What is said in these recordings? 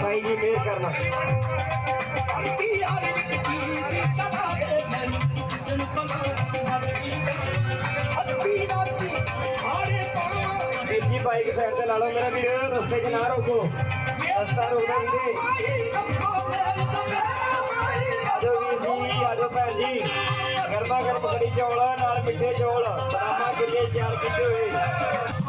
ਸਾਈ ਜੀ ਮਿਹਰ ਕਰਨਾ। ਵੀਰ ਜੀ ਬਾਈਕ ਸਾਈਡ ਤੇ ਲਾ ਲਓ ਮੇਰਾ ਵੀਰ ਰਸਤੇ 'ਚ ਨਾ ਰੋਕੋ ਰਸਤਾ ਰੋਕਦਾ ਵੀਰੇ ਆਜੋ ਵੀਰ ਜੀ ਆਜੋ ਭੈਣ ਜੀ। ਗਰਮਾ ਗਰਮ ਕੜੀ ਚੌਲ ਨਾਲ ਮਿੱਠੇ ਚੌਲ। ਬਦਾਮਾਂ ਕਿੱਲੇ ਚਾਰ ਕੀਤੇ ਹੋਏ।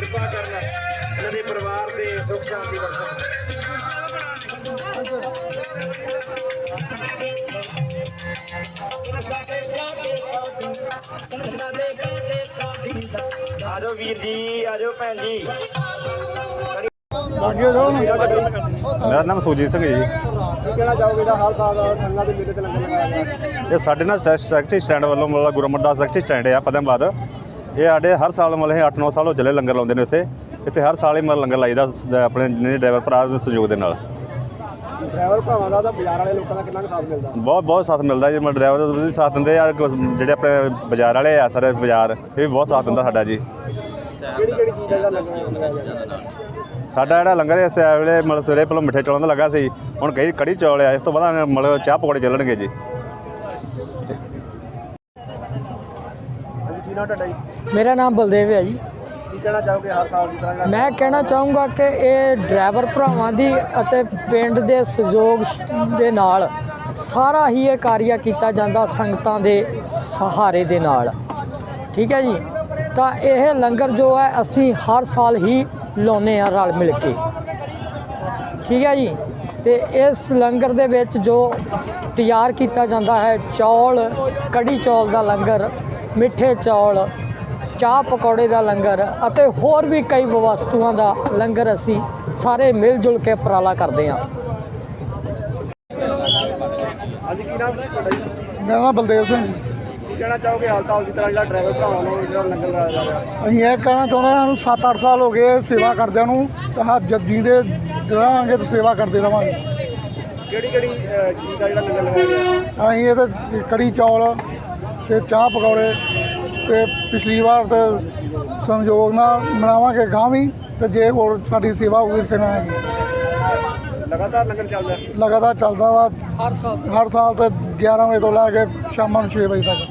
ਕਿਰਪਾ ਕਰਨਾ ਇਹਨਾਂ ਦੇ ਪਰਿਵਾਰ ਤੇ ਸੁਖ ਸ਼ਾਂਤੀ ਬਖਸ਼ਣ ਆਜੋ ਵੀਰ ਜੀ ਆਜੋ ਭੈਣ ਜੀ। ਮੇਰਾ ਨਾਮ ਸੁਜੀਤ ਸਿੰਘ ਹੈ ਜੀ। ਕੀ ਕਹਿਣਾ ਚਾਹੋਗੇ ਜਿਹੜਾ ਹਰ ਸਾਲ ਸੰਗਾਂ ਦੇ ਮੇਲੇ ਤੇ ਲੰਗਰ ਲਗਾਇਆ ਜਾਂਦਾ ਇਹ ਸਾਡੇ ਨਾਲ ਸੈਕਟਰੀ ਸਟੈਂਡ ਵੱਲੋਂ ਮਤਲਬ ਗੁਰੂ ਅਮਰਦਾਸ ਸੈਕਟਰੀ ਸਟੈਂਡ ਆ ਪਦਮਬਾਦ ਇਹ ਸਾਡੇ ਹਰ ਸਾਲ ਮਤਲਬ ਇਹ 8-9 ਸਾਲ ਹੋ ਚੱਲੇ ਲੰਗਰ ਲਾਉਂਦੇ ਨੇ ਇੱਥੇ ਇੱਥੇ ਹਰ ਸਾਲ ਹੀ ਮਤਲਬ ਲੰਗਰ ਲਾਈਦਾ ਸ- ਆਪਣੇ ਜਿਹੜੇ ਡਰਾਈਵਰ ਭਰਾ ਦੇ ਸਹਿਯੋਗ ਦੇ ਨਾਲ। ਡਰਾਈਵਰ ਭਰਾਵਾਂ ਦਾ ਤਾਂ ਬਾਜ਼ਾਰ ਵਾਲੇ ਲੋਕਾਂ ਦਾ ਕਿੰਨਾ ਕੁ ਸਾਥ ਮਿਲਦਾ? ਬਹੁਤ ਬਹੁਤ ਸਾਥ ਮਿਲਦਾ ਜੀ। ਮਤਲਬ ਡਰਾਈਵਰ ਦਾ ਵੀ ਸਾਥ ਦਿੰਦੇ ਆ ਕੁਛ ਜਿਹੜੇ ਆਪਣੇ ਬਾਜ਼ਾਰ ਵਾਲੇ ਆ ਸਾਰੇ ਬਾਜ਼ਾਰ ਇਹ ਵੀ ਬਹੁਤ ਸਾਥ ਦਿੰਦਾ ਸਾਡਾ ਜੀ। ਕਿਹੜੀ ਕਿਹੜੀ ਚੀਜ਼ ਦਾ ਜਿਹੜਾ ਲੰਗਰ ਲਗਾਇਆ ਜਾਂਦਾ? ਸਾਡਾ ਜਿਹੜਾ ਲੰਗਰ ਇਸ ਵੇਲੇ ਮਤਲਬ ਸਵੇਰੇ ਪਹਿਲਾਂ ਮਿੱਠੇ ਚੌਲਾਂ ਦਾ ਲੱਗਾ ਸੀ। ਹੁਣ ਕਈ ਕੜੀ ਚੌਲ ਆ ਇਸ ਤੋਂ ਬਾਅਦ ਮਤਲਬ ਚਾਹ ਪਕੌੜੇ ਚੱਲਣਗੇ ਜੀ। ਕੀ ਨਾਮ ਤੁਹਾਡਾ ਜੀ? ਮੇਰਾ ਨਾਮ ਬਲਦੇਵ ਹੈ ਜੀ। ਕੀ ਕਹਿਣਾ ਚਾਹੋਗੇ ਹਰ ਸਾਲ ਦੀ ਤਰ੍ਹਾਂ ਮੈਂ ਕਹਿਣਾ ਚਾਹੂੰਗਾ ਕਿ ਇਹ ਡਰਾਈਵਰ ਭਰਾਵਾਂ ਦੀ ਅਤੇ ਪਿੰਡ ਦੇ ਸਹਿਯੋਗ ਦੇ ਨਾਲ ਸਾਰਾ ਹੀ ਇਹ ਕਾਰਿਆ ਕੀਤਾ ਜਾਂਦਾ ਸੰਗਤਾਂ ਦੇ ਸਹਾਰੇ ਦੇ ਨਾਲ। ਠੀਕ ਹੈ ਜੀ? ਤਾਂ ਇਹ ਲੰਗਰ ਜੋ ਹੈ ਅਸੀਂ ਹਰ ਸਾਲ ਹੀ ਲਾਉਂਦੇ ਆ ਰਲ ਮਿਲ ਕੇ। ਠੀਕ ਹੈ ਜੀ? ਤੇ ਇਸ ਲੰਗਰ ਦੇ ਵਿੱਚ ਜੋ ਤਿਆਰ ਕੀਤਾ ਜਾਂਦਾ ਹੈ ਚੌਲ ਕੜੀ ਚੌਲ ਦਾ ਲੰਗਰ ਮਿੱਠੇ ਚੌਲ ਚਾਹ ਪਕੌੜੇ ਦਾ ਲੰਗਰ ਅਤੇ ਹੋਰ ਵੀ ਕਈ ਵਸਤੂਆਂ ਦਾ ਲੰਗਰ ਅਸੀਂ ਸਾਰੇ ਮਿਲ ਜੁਲ ਕੇ ਉਪਰਾਲਾ ਕਰਦੇ ਹਾਂ। ਹਾਂਜੀ ਕੀ ਨਾਮ ਤੁਹਾਡਾ ਜੀ? ਮੇਰਾ ਨਾਮ ਬਲਦੇਵ ਸਿੰਘ। ਜੀ। ਕੀ ਕਹਿਣਾ ਚਾਹੋਗੇ ਹਰ ਸਾਲ ਦੀ ਤਰ੍ਹਾਂ ਜਿਹੜਾ ਡਰਾਈਵਰ ਭਰਾਵਾਂ ਨੂੰ ਜਿਹੜਾ ਲੰਗਰ ਲਗਾਇਆ ਜਾਂਦਾ ਅਸੀਂ ਇਹ ਕਹਿਣਾ ਚਾਹੁੰਦੇ ਹਾਂ ਸਾਨੂੰ 7-8 ਸਾਲ ਹੋ ਗਏ ਸੇਵਾ ਕਰਦਿਆਂ ਨੂੰ ਤੇ ਹਾਂ ਜੱਦੀ ਦੇ ਰਹਾਂਗੇ ਤੇ ਸੇਵਾ ਕਰਦੇ ਰਵਾਂਗੇ। ਕਿਹੜੀ ਕਿਹੜੀ ਚੀਜ਼ ਦਾ ਜਿਹੜਾ ਲੰਗਰ ਲਗਾਇਆ ਜਾਂਦਾ ਅਸੀਂ ਇਹ ਤੇ ਕੜੀ ਚੌਲ ਤੇ ਚਾਹ ਪਕੌੜੇ ਤੇ ਪਿਛਲੀ ਵਾਰ ਤੇ ਸੰਯੋਗ ਨਾਲ ਮਨਾਵਾਂਗੇ ਗਾਂ ਵੀ ਤੇ ਜੇ ਹੋਰ ਸਾਡੀ ਸੇਵਾ ਹੋਊਗੀ ਤੇ ਨਾ ਲਗਾਤਾਰ ਲੰਗਰ ਚੱਲਦਾ। ਲਗਾਤਾਰ ਚੱਲਦਾ ਵਾ। ਹਰ ਸਾਲ। ਹਰ ਸਾਲ ਤੇ 11 ਵਜੇ ਤੋਂ ਲੈ ਕੇ ਸ਼ਾਮਾਂ ਨੂੰ 6 ਵਜੇ ਤੱਕ।